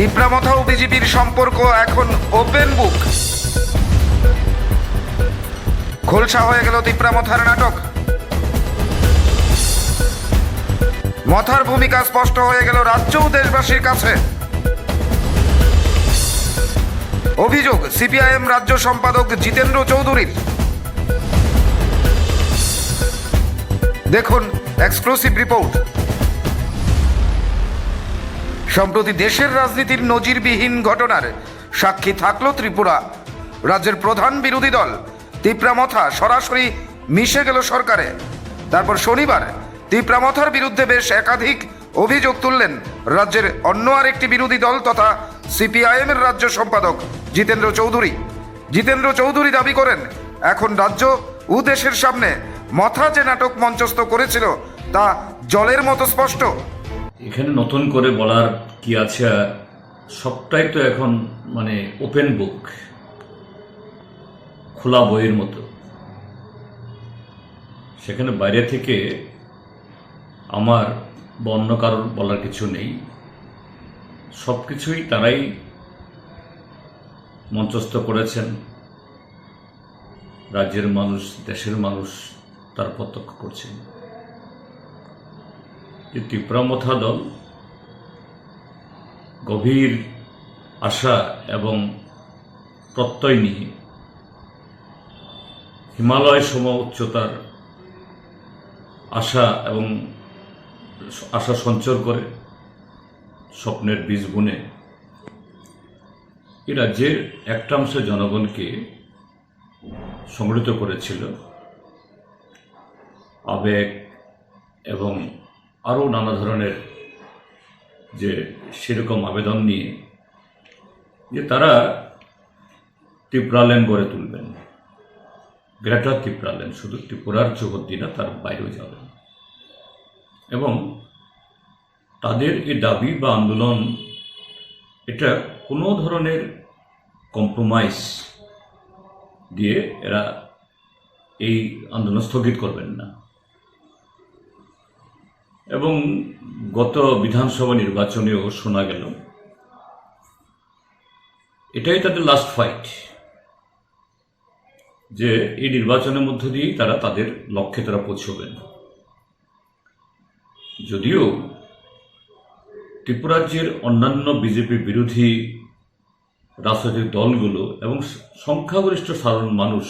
তিপ্রামথা ও বিজেপির সম্পর্ক এখন ওপেন বুক খোলসা হয়ে গেল তিপ্রামথার নাটক। মথার ভূমিকা স্পষ্ট হয়ে গেল রাজ্য ও দেশবাসীর কাছে। অভিযোগ, সিপিআইএম রাজ্য সম্পাদক জিতেন্দ্র চৌধুরীর। দেখুন এক্সক্লুসিভ রিপোর্ট সম্প্রতি দেশের রাজনীতির নজিরবিহীন ঘটনার সাক্ষী থাকল ত্রিপুরা। রাজ্যের প্রধান বিরোধী দল তিপ্রামথা সরাসরি মিশে গেল সরকারে। তারপর শনিবার তিপ্রামথার বিরুদ্ধে বেশ একাধিক অভিযোগ তুললেন রাজ্যের অন্য আরেকটি বিরোধী দল তথা সিপিআইএমের রাজ্য সম্পাদক জিতেন্দ্র চৌধুরী। জিতেন্দ্র চৌধুরী দাবি করেন, এখন রাজ্য ও দেশের সামনে মথা যে নাটক মঞ্চস্থ করেছিল, তা জলের মতো স্পষ্ট। এখানে নতুন করে বলার কি আছে? সবটাই তো এখন মানে ওপেন বুক খোলা বইয়ের মতো। সেখানে বাইরে থেকে আমার বা অন্য কারোর বলার কিছু নেই। সব কিছুই তারাই মঞ্চস্থ করেছেন। রাজ্যের মানুষ, দেশের মানুষ তার প্রত্যক্ষ করছেন। যে তীব্রামথা দল গভীর আশা এবং প্রত্যয় নিয়ে হিমালয় সম উচ্চতার আশা এবং আশা সঞ্চর করে স্বপ্নের বীজ বুনে। এই রাজ্যের একটা অংশের জনগণকে সংগঠিত করেছিল আবেগ এবং আরও নানা ধরনের যে সেরকম আবেদন নিয়ে যে তারা ত্রিপুরালেন গড়ে তুলবেন। গ্রেটার ত্রিপুরালেন, শুধু ত্রিপুরার না তার বাইরেও যাবেন। এবং তাদের এই দাবি বা আন্দোলন, এটা কোনো ধরনের কম্প্রোমাইজ দিয়ে এরা এই আন্দোলন স্থগিত করবেন না। এবং গত বিধানসভা নির্বাচনেও শোনা গেল, এটাই তাদের লাস্ট ফাইট যে এই নির্বাচনের মধ্য দিয়েই তারা তাদের লক্ষ্যে তারা পৌঁছবেন। যদিও ত্রিপুরাজ্যের অন্যান্য বিজেপি বিরোধী রাজনৈতিক দলগুলো এবং সংখ্যাগরিষ্ঠ সাধারণ মানুষ,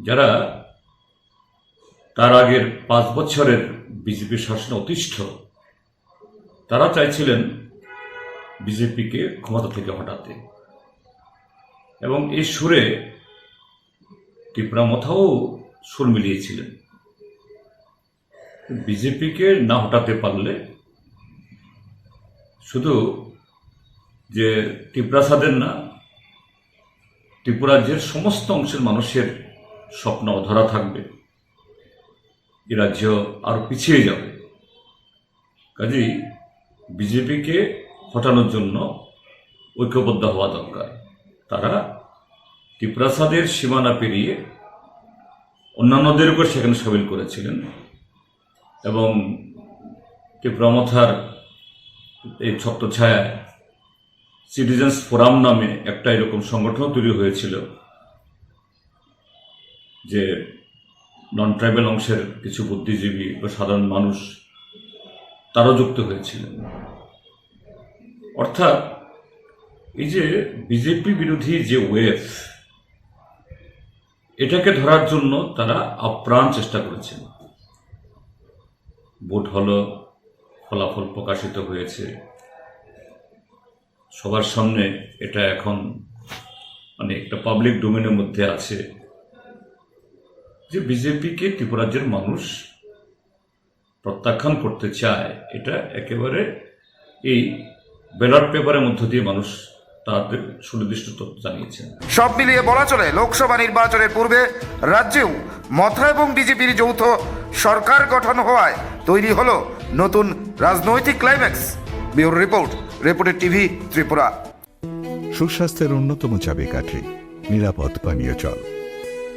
যারা তার আগের পাঁচ বছরের বিজেপি শাসনে অতিষ্ঠ, তারা চাইছিলেন বিজেপিকে ক্ষমতা থেকে হটাতে। এবং এই সুরে ত্রিপুরামথাও সুর মিলিয়েছিলেন। বিজেপিকে না হটাতে পারলে শুধু যে ত্রিপুরাসাদের না, ত্রিপুরাজ্যের সমস্ত অংশের মানুষের স্বপ্ন অধরা থাকবে। এ রাজ্য আরও পিছিয়ে যাবে। কাজেই বিজেপিকে হটানোর জন্য ঐক্যবদ্ধ হওয়া দরকার। তারা ত্রিপ্রাসাদের সীমানা পেরিয়ে অন্যান্যদের উপর সেখানে সামিল করেছিলেন এবং ত্রিপ্রামথার এই ছত্রছায়ায় সিটিজেন্স ফোরাম নামে একটা এরকম সংগঠন তৈরি হয়েছিল যে নন ট্রাইবেল অংশের কিছু বুদ্ধিজীবী বা সাধারণ মানুষ তারও যুক্ত হয়েছিলেন। অর্থাৎ এই যে বিজেপি বিরোধী যে ওয়েভ, এটাকে ধরার জন্য তারা আপ্রাণ চেষ্টা করেছেন। ভোট হলো, ফলাফল প্রকাশিত হয়েছে। সবার সামনে এটা এখন মানে একটা পাবলিক ডোমেনের মধ্যে আছে। যে বিজেপিকে ত্রিপুরাজ্যের মানুষ প্রত্যাখ্যান করতে চায় এটা একেবারে এই ব্যালট পেপারের মধ্য দিয়ে মানুষ তাদের সুনির্দিষ্ট তথ্য জানিয়েছেন। সব মিলিয়ে বলা চলে লোকসভা নির্বাচনের পূর্বে রাজ্যেও মথা এবং বিজেপির যৌথ সরকার গঠন হওয়ায় তৈরি হলো নতুন রাজনৈতিক ক্লাইম্যাক্স ব্যুরো রিপোর্ট রিপোর্টের টিভি ত্রিপুরা। সুস্বাস্থ্যের অন্যতম চাবিকাঠি নিরাপদ পানীয় জল।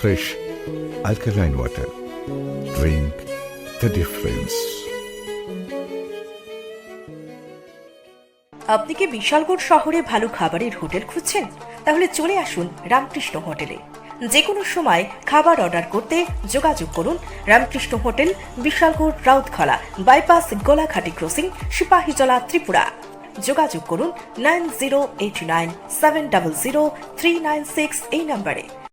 Fresh alkaline water drink the difference আপনি কি বিশালগড় শহরে ভালো খাবারের হোটেল খুঁজছেন? তাহলে চলে আসুন রামকৃষ্ণ হোটেলে। যে কোনো সময় খাবার অর্ডার করতে যোগাযোগ করুন Ramakrishna hotel, Bishalgarh Rautkhola, bypass Golaghati crossing, Sepahijala Tripura. যোগাযোগ করুন nine zero eight nine seven double zero three nine six এই নম্বরে।